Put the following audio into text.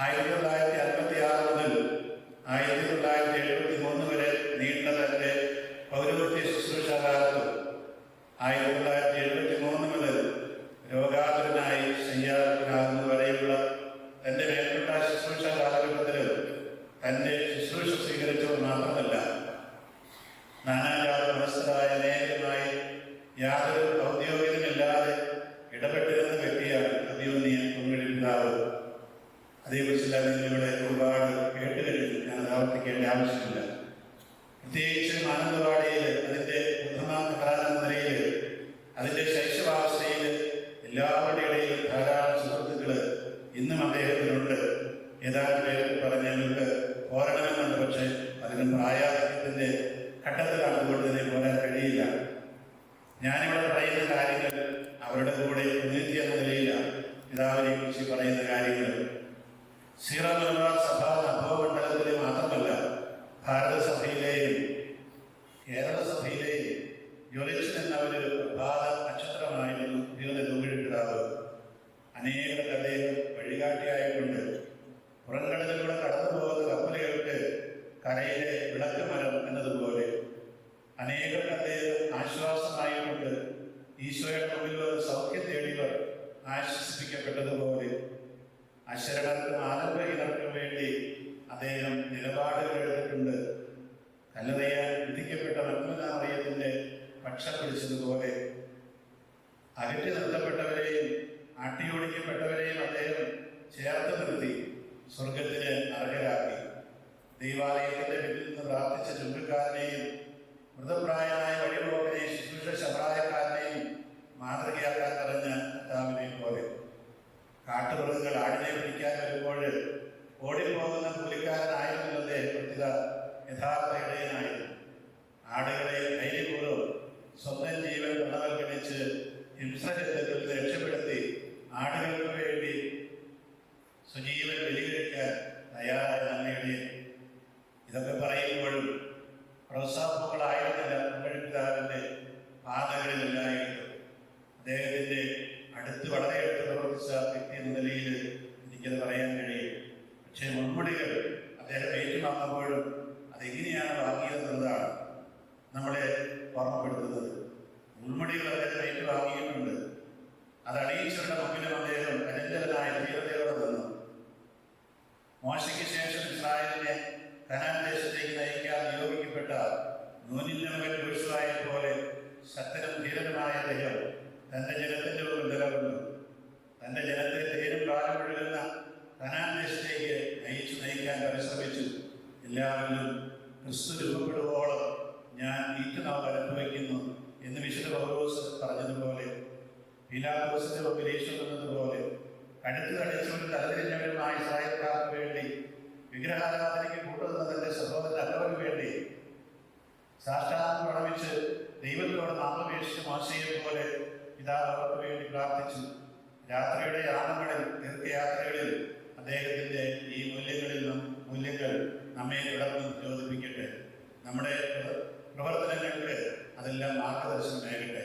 ആയിരത്തി തൊള്ളായിരത്തി അൻപത്തി ആറ് മുതൽ ആയിരത്തി തൊള്ളായിരത്തി എഴുപത്തി മൂന്ന് വരെ നീണ്ട തന്റെ പൗരോഹിത്യ ശുശ്രൂഷ ആയിരത്തി തൊള്ളായിരത്തി എഴുപത്തി മൂന്ന് മുതൽ രോഗാതുരനായി ശയ്യാതുരനാകുന്നത് വരെയുള്ള തന്റെ മേൽപ്പെട്ട ശുശ്രൂഷ തന്റെ ശുശ്രൂഷ സ്വീകരിച്ചത് മാത്രമല്ല അതേക്കുറിച്ചുള്ള നിങ്ങളിവിടെ ഒരുപാട് കേട്ട് കഴിഞ്ഞു ഞാൻ ആവർത്തിക്കേണ്ട ആവശ്യമില്ല. പ്രത്യേകിച്ച് മാനന്തവാടിയിൽ അതിന്റെ പ്രഥമ പ്രധാന നിലയിൽ അതിന്റെ ശൈശവാവസ്ഥയിൽ എല്ലാവരുടെ ഇടയിലും ധാരാളം സുഹൃത്തുക്കൾ ഇന്നും അദ്ദേഹത്തിനുണ്ട്. ഏതാണ്ട് പേര് പറഞ്ഞ പോരണമെന്നുണ്ട്. പക്ഷേ അതിന് പ്രായാധിക്യത്തിന്റെ ഘട്ടത്തിലാണ് അതുകൊണ്ട് തന്നെ പോരാൻ കഴിയില്ല. ഞാനിവിടെ പറയുന്ന കാര്യങ്ങൾ അവരുടെ കൂടെ പ്രതിനിധി എന്ന നിലയിലാണ് പിതാവിനെ കുറിച്ച് പറയുന്ന കാര്യങ്ങൾ. സീറോ മലബാർ സഭ നഭവമണ്ഡലത്തിലെ മാത്രമല്ല ഭാരതസഭയിലെയും കേരള സഭയിലെയും ജ്വലിച്ചു നിന്ന ഒരു പ്രഭാത നക്ഷത്രമായിരുന്നു ദൈവത്തെ തൂങ്ങിയിട്ടാവ് അനേകം അദ്ദേഹം വഴികാട്ടിയായിട്ടുണ്ട്. പുറംകടലിലൂടെ കടന്നു കരയിലെ വിളക്ക് മരം എന്നതുപോലെ അനേകം അദ്ദേഹം ആശ്വാസമായിട്ടുണ്ട്. ഈശോയുടെ അദ്ദേഹം നിലപാടുകൾ എടുത്തിട്ടുണ്ട്. കല്ലറയാൻ വിധിക്കപ്പെട്ട മക്മനാമയത്തിന്റെ പക്ഷം പിടിച്ചതുപോലെ അകറ്റി നിർത്തപ്പെട്ടവരെയും ആട്ടിയോടിക്കപ്പെട്ടവരെയും അദ്ദേഹം ചേർത്ത് നിർത്തി. യഥാർത്ഥ ഇടയനായിരുന്നു ആടുകളെ ധൈര്യപൂർവം സ്വന്തം ജീവൻ ഹിംസചര്യത്തിൽ നിന്ന് രക്ഷപ്പെടുത്തി ആടുകൾക്ക് വേണ്ടി സുജീവൻ ബലികരിക്കാൻ തയ്യാറായ നന്മയുടെ ഇതൊക്കെ പറയുമ്പോഴും പ്രോത്സാഹങ്ങളായിരുന്നില്ല പാതകളിലല്ലായിരുന്നു മുൻമുടികൾ അദ്ദേഹം ഏറ്റുവാങ്ങിയിട്ടുണ്ട് അത് അണിയിച്ചുള്ള മുമ്പിലും അദ്ദേഹം അനന്തരനായ ധീരതയോടെ നിന്നു മോശയ്ക്ക് ശേഷം ഇസ്രായേലിനെ കനാൻ ദേശത്തേക്ക് നയിക്കാൻ നിയോഗിക്കപ്പെട്ട നൂനിന്റെ മകൻ യോശുവായെ പോലെ ശക്തനും ധീരനുമായ അദ്ദേഹം തന്റെ ജനത്തിന്റെ ഒരു നിലകൊണ്ടു. തന്റെ ജനത്തെ തേരും കാലം ഒഴുകുന്ന കനാൻ ദേശത്തേക്ക് നയിച്ചു നയിക്കാൻ പരിശ്രമിച്ചു. എല്ലാവരിലും ക്രിസ്തു രൂപപ്പെടുവോളം ഞാൻ ഈറ്റുനാവ് അടുത്ത് കളിച്ചുകൊണ്ട് തലതിരിഞ്ഞവരുമായ ഇസ്രായേൽക്കാർക്ക് വേണ്ടി വിഗ്രഹാരാധനയ്ക്ക് കൂട്ടുന്ന തന്റെ സഹോദരൻ വേണ്ടി സാക്ഷാത് പ്രണമിച്ച് ദൈവത്തോട് നാമപേക്ഷിച്ച് മോശയെ പോലെ പിതാവ് അവർക്ക് വേണ്ടി പ്രാർത്ഥിച്ചു. രാത്രിയുടെ യാനങ്ങളിൽ തീർത്ഥയാത്രകളിൽ അദ്ദേഹത്തിന്റെ ഈ മൂല്യങ്ങളിൽ നിന്നും മൂല്യങ്ങൾ നമ്മെ തുടർന്ന് പ്രചോദിപ്പിക്കട്ടെ നമ്മുടെ പ്രവർത്തനങ്ങൾക്ക് അതെല്ലാം മാർഗദർശനമേകട്ടെ